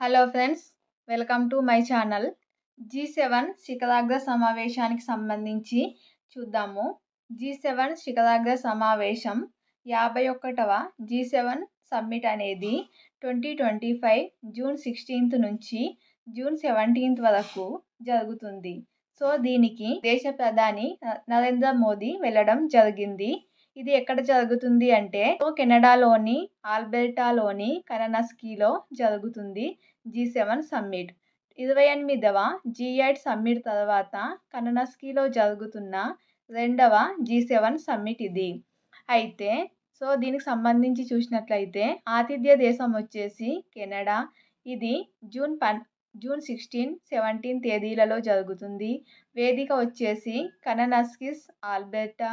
Hello friends welcome to my channel G seven శిఖరాగ్ర సమావేశానికి సంబంధించి చూద్దాము జీ సెవెన్ శిఖరాగ్ర సమావేశం యాభై ఒకటవ జీ సెవెన్ సమ్మిట్ అనేది twenty twenty five June sixteenth నుంచి జూన్ సెవెంటీన్త్ వరకు జరుగుతుంది సో దీనికి దేశ ప్రధాని నరేంద్ర మోదీ వెళ్ళడం జరిగింది ఇది ఎక్కడ జరుగుతుంది అంటే కెనడాలోని ఆల్బెర్టాలోని కరనస్కీలో జరుగుతుంది జీ సెవెన్ సమ్మిట్. ఇరవై ఎనిమిదవ జీ ఎయిట్ సమ్మిట్ తర్వాత కననస్కీలో జరుగుతున్న రెండవ జీ సెవెన్ సమ్మిట్ ఇది. అయితే సో దీనికి సంబంధించి చూసినట్లయితే ఆతిథ్య దేశం వచ్చేసి కెనడా. ఇది జూన్ పన్ జూన్ సిక్స్టీన్ సెవెంటీన్ తేదీలలో జరుగుతుంది. వేదిక వచ్చేసి కననస్కిస్ ఆల్బెర్టా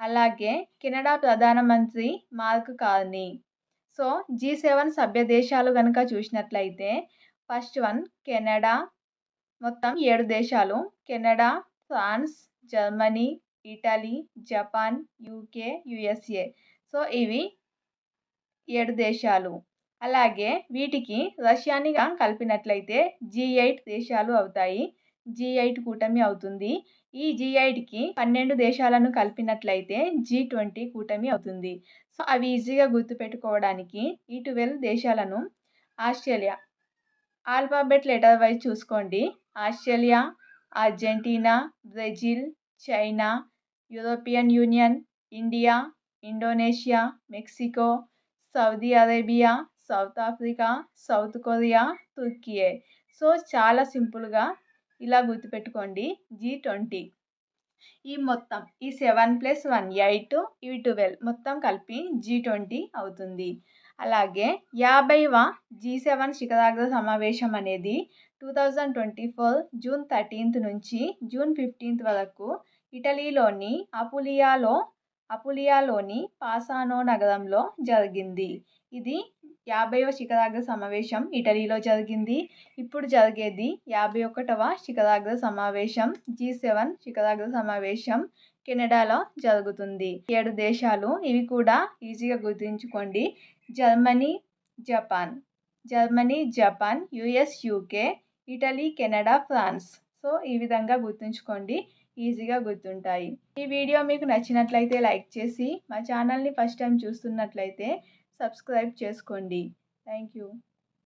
అలాగే కెనడా ప్రధానమంత్రి Mark Carney. So G seven సభ్య దేశాలు కనుక చూసినట్లయితే ఫస్ట్ వన్ కెనడా మొత్తం ఏడు దేశాలు Canada France Germany Italy Japan UK USA. So ఇవి ఏడు దేశాలు. అలాగే వీటికి రష్యాని కలిపినట్లయితే జీ ఎయిట్ దేశాలు అవుతాయి. జీ ఎయిట్ కూటమి అవుతుంది. ఈ జీ ఎయిట్కి పన్నెండు దేశాలను కలిపినట్లయితే జీ ట్వంటీ కూటమి అవుతుంది. సో అవి ఈజీగా గుర్తుపెట్టుకోవడానికి ఈ ట్వెల్వ్ దేశాలను ఆస్ట్రేలియా ఆల్ఫాబెట్ లెటర్ వైజ్ చూసుకోండి. Australia Argentina Brazil China European Union India Indonesia Mexico Saudi Arabia South Africa South Korea Turkiye so చాలా సింపుల్గా ఇలా గుర్తుపెట్టుకోండి. G twenty. ఈ మొత్తం ఈ సెవెన్ ప్లస్ వన్ ఎయిట్ ఇవి ట్వెల్వ్ మొత్తం కలిపి జీ ట్వంటీ అవుతుంది. అలాగే యాభైవ జీ సెవెన్ శిఖరాగ్ర సమావేశం అనేది two thousand twenty four June thirteenth నుంచి జూన్ ఫిఫ్టీన్త్ వరకు ఇటలీలోని అపులియాలో అపులియాలోని పాసానో నగరంలో జరిగింది. ఇది యాభైవ శిఖరాగ్ర సమావేశం ఇటలీలో జరిగింది. ఇప్పుడు జరిగేది యాభై ఒకటవ శిఖరాగ్ర సమావేశం జీ సెవెన్ శిఖరాగ్ర సమావేశం కెనడాలో జరుగుతుంది. ఏడు దేశాలు ఇవి కూడా ఈజీగా గుర్తుంచుకోండి. Germany Japan. Germany Japan US UK Italy Canada France. So ఈ విధంగా గుర్తుంచుకోండి. ఈజీగా గుర్తుంటాయి. ఈ వీడియో మీకు నచ్చినట్లయితే లైక్ చేసి మా ఛానల్ని ఫస్ట్ టైం చూస్తున్నట్లయితే సబ్స్క్రైబ్ చేసుకోండి. Thank you